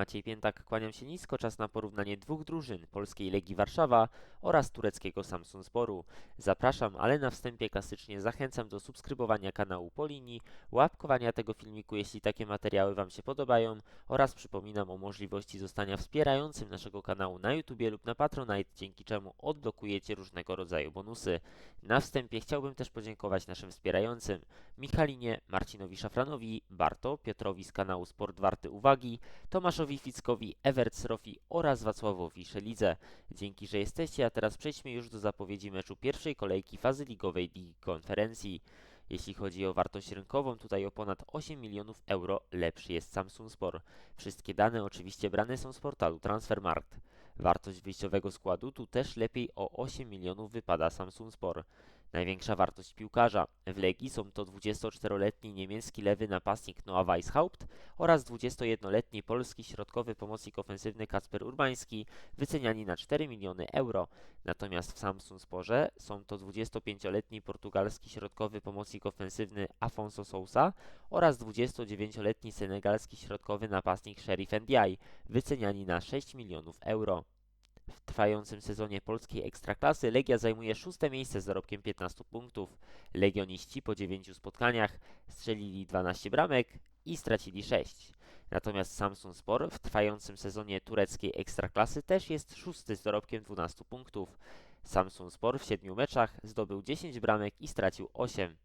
Maciej Piętak, kłaniam się nisko. Czas na porównanie dwóch drużyn, polskiej Legii Warszawa oraz tureckiego Samsunsporu. Zapraszam, ale na wstępie klasycznie zachęcam do subskrybowania kanału po linii, łapkowania tego filmiku, jeśli takie materiały Wam się podobają oraz przypominam o możliwości zostania wspierającym naszego kanału na YouTube lub na Patronite, dzięki czemu odblokujecie różnego rodzaju bonusy. Na wstępie chciałbym też podziękować naszym wspierającym Michalinie, Marcinowi Szafranowi, Barto, Piotrowi z kanału Sport Warty Uwagi, Tomaszowi Fickowi, Evertsrofi oraz Wacławowi Szelidze. Dzięki, że jesteście, a teraz przejdźmy już do zapowiedzi meczu pierwszej kolejki fazy ligowej Ligi Konferencji. Jeśli chodzi o wartość rynkową, tutaj o ponad 8 milionów euro lepszy jest Samsung Sport. Wszystkie dane oczywiście brane są z portalu Transfermarkt. Wartość wyjściowego składu tu też lepiej o 8 milionów wypada Samsung Sport. Największa wartość piłkarza. W Legii są to 24-letni niemiecki lewy napastnik Noah Weishaupt oraz 21-letni polski środkowy pomocnik ofensywny Kacper Urbański, wyceniani na 4 miliony euro. Natomiast w Samsung Sporze są to 25-letni portugalski środkowy pomocnik ofensywny Afonso Sousa oraz 29-letni senegalski środkowy napastnik Sheriff Ndiaye, wyceniani na 6 milionów euro. W trwającym sezonie polskiej ekstraklasy Legia zajmuje szóste miejsce z zarobkiem 15 punktów. Legioniści po 9 spotkaniach strzelili 12 bramek i stracili 6. Natomiast Samsun Spor w trwającym sezonie tureckiej ekstraklasy też jest szósty z dorobkiem 12 punktów. Samsun Spor w 7 meczach zdobył 10 bramek i stracił 8.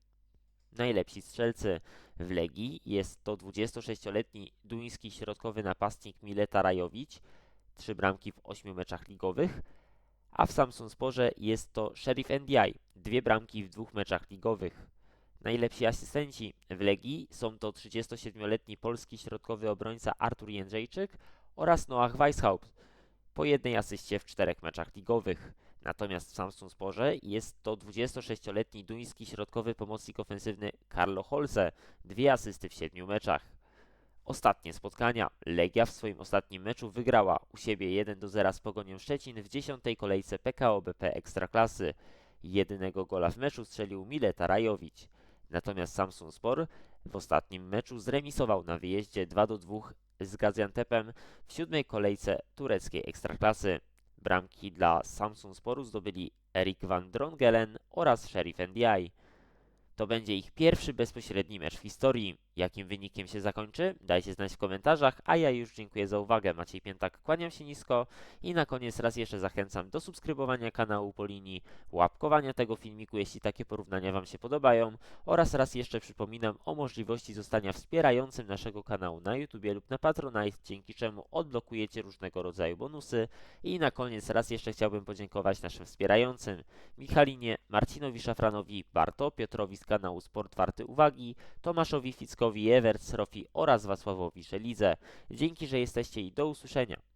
Najlepsi strzelcy w Legii jest to 26-letni duński środkowy napastnik Mileta Rajowicz, trzy bramki w 8 meczach ligowych, a w Samsung Sporze jest to Sheriff Ndiaye, dwie bramki w dwóch meczach ligowych. Najlepsi asystenci w Legii są to 37-letni polski środkowy obrońca Artur Jędrzejczyk oraz Noah Weishaupt, po jednej asyście w czterech meczach ligowych. Natomiast w Samsung Sporze jest to 26-letni duński środkowy pomocnik ofensywny Carlo Holse, dwie asysty w siedmiu meczach. Ostatnie spotkania. Legia w swoim ostatnim meczu wygrała u siebie 1 do 0 z Pogonią Szczecin w dziesiątej kolejce PKO BP Ekstraklasy. Jedynego gola w meczu strzelił Mileta Rajowicz. Natomiast Samsun Spor w ostatnim meczu zremisował na wyjeździe 2 do 2 z Gaziantepem w siódmej kolejce tureckiej Ekstraklasy. Bramki dla Samsun Sporu zdobyli Erik van Drongelen oraz Sheriff Ndiaye. To będzie ich pierwszy bezpośredni mecz w historii. Jakim wynikiem się zakończy? Dajcie znać w komentarzach, a ja już dziękuję za uwagę. Maciej Piętak, kłaniam się nisko i na koniec raz jeszcze zachęcam do subskrybowania kanału po linii, łapkowania tego filmiku, jeśli takie porównania Wam się podobają oraz raz jeszcze przypominam o możliwości zostania wspierającym naszego kanału na YouTube lub na Patronite, dzięki czemu odblokujecie różnego rodzaju bonusy i na koniec raz jeszcze chciałbym podziękować naszym wspierającym Michalinie, Marcinowi Szafranowi, Barto, Piotrowi kanału Sport Warty Uwagi, Tomaszowi Fickowi, Evertsrofi oraz Wacławowi Szelidze. Dzięki, że jesteście i do usłyszenia.